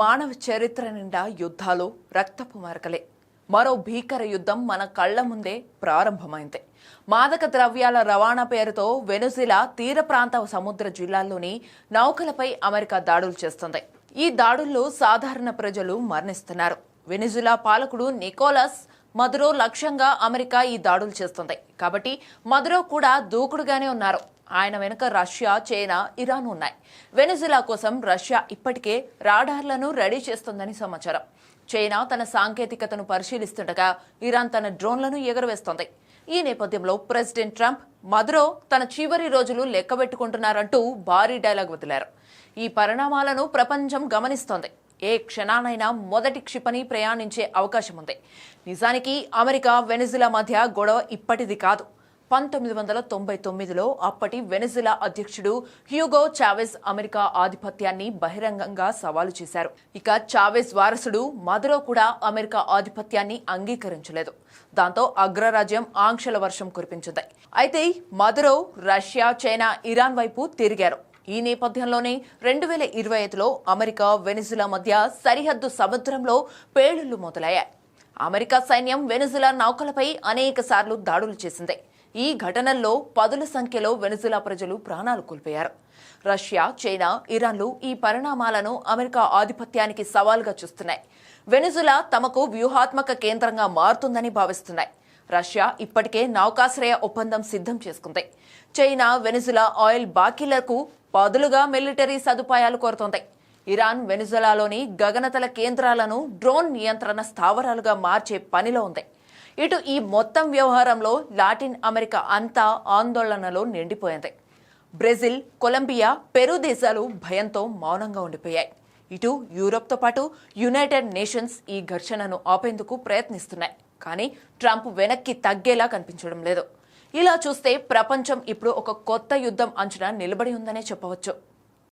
మానవ చరిత్ర నిండా యుద్ధాలు రక్తపు మరకలే. మరో భీకర యుద్ధం మన కళ్ళ ముందే ప్రారంభమైంది. మాదక ద్రవ్యాల రవాణా పేరుతో వెనుజిలా తీర ప్రాంత సముద్ర జిల్లాల్లోని నౌకలపై అమెరికా దాడులు చేస్తుంది. ఈ దాడుల్లో సాధారణ ప్రజలు మరణిస్తున్నారు. వెనుజులా పాలకుడు నికోలస్ మదురో లక్ష్యంగా అమెరికా ఈ దాడులు చేస్తుంది. కాబట్టి మదురో కూడా దూకుడుగానే ఉన్నారు. ఆయన వెనుక రష్యా చైనా ఇరాన్ ఉన్నాయి. వెనుజులా కోసం రష్యా ఇప్పటికే రాడార్లను రెడీ చేస్తుందని సమాచారం. చైనా తన సాంకేతికతను పరిశీలిస్తుండగా ఇరాన్ తన డ్రోన్లను ఎగరవేస్తోంది. ఈ నేపథ్యంలో ప్రెసిడెంట్ ట్రంప్ మదురో తన చివరి రోజులు లెక్కబెట్టుకుంటున్నారంటూ భారీ డైలాగ్ వదిలారు. ఈ పరిణామాలను ప్రపంచం గమనిస్తోంది. ఏ క్షణానైనా మొదటి క్షిపణి ప్రయాణించే అవకాశం ఉంది నిజానికి అమెరికా వెనిజులా మధ్య గొడవ ఇప్పటిది కాదు. పంతొమ్మిది వందల తొంభై తొమ్మిదిలో అప్పటి వెనజులా అధ్యక్షుడు హ్యూగో చావెజ్ అమెరికా ఆధిపత్యాన్ని బహిరంగంగా సవాలు చేశారు. ఇక చావెజ్ వారసుడు మదరో కూడా అమెరికా ఆధిపత్యాన్ని అంగీకరించలేదు. దాంతో అగ్రరాజ్యం ఆంక్షల వర్షం కురిపించింది. అయితే మదరో రష్యా చైనా ఇరాన్ వైపు తిరిగారు. ఈ నేపథ్యంలోనే రెండు వేల ఇరవై ఐదులో అమెరికా వెనిజులా మధ్య సరిహద్దు సముద్రంలో పేలుళ్ళు మొదలయ్యాయి. అమెరికా సైన్యం వెనుజులా నౌకలపై అనేక సార్లు దాడులు చేసింది. ఈ ఘటనల్లో పదుల సంఖ్యలో వెనుజులా ప్రజలు ప్రాణాలు కోల్పోయారు. రష్యా చైనా ఇరాన్లు ఈ పరిణామాలను అమెరికా ఆధిపత్యానికి సవాల్గా చూస్తున్నాయి. వెనుజులా తమకు వ్యూహాత్మక కేంద్రంగా మారుతుందని భావిస్తున్నాయి. రష్యా ఇప్పటికే నౌకాశ్రయ ఒప్పందం సిద్ధం చేసుకుంది. చైనా వెనుజులా ఆయిల్ బాకీలకు బదులుగా మిలిటరీ సదుపాయాలు కోరుతోంది. ఇరాన్ వెనుజులాలోని గగనతల కేంద్రాలను డ్రోన్ నియంత్రణ స్థావరాలుగా మార్చే పనిలో ఉంది. ఇటు ఈ మొత్తం వ్యవహారంలో లాటిన్ అమెరికా అంతా ఆందోళనలో నిండిపోయింది. బ్రెజిల్ కొలంబియా పెరు దేశాలు భయంతో మౌనంగా ఉండిపోయాయి. ఇటు యూరోప్తో పాటు యునైటెడ్ నేషన్స్ ఈ ఘర్షణను ఆపేందుకు ప్రయత్నిస్తున్నాయి. కానీ ట్రంప్ వెనక్కి తగ్గేలా కనిపించడం లేదు. ఇలా చూస్తే ప్రపంచం ఇప్పుడు ఒక కొత్త యుద్ధం అంచున నిలబడి ఉందనే చెప్పవచ్చు.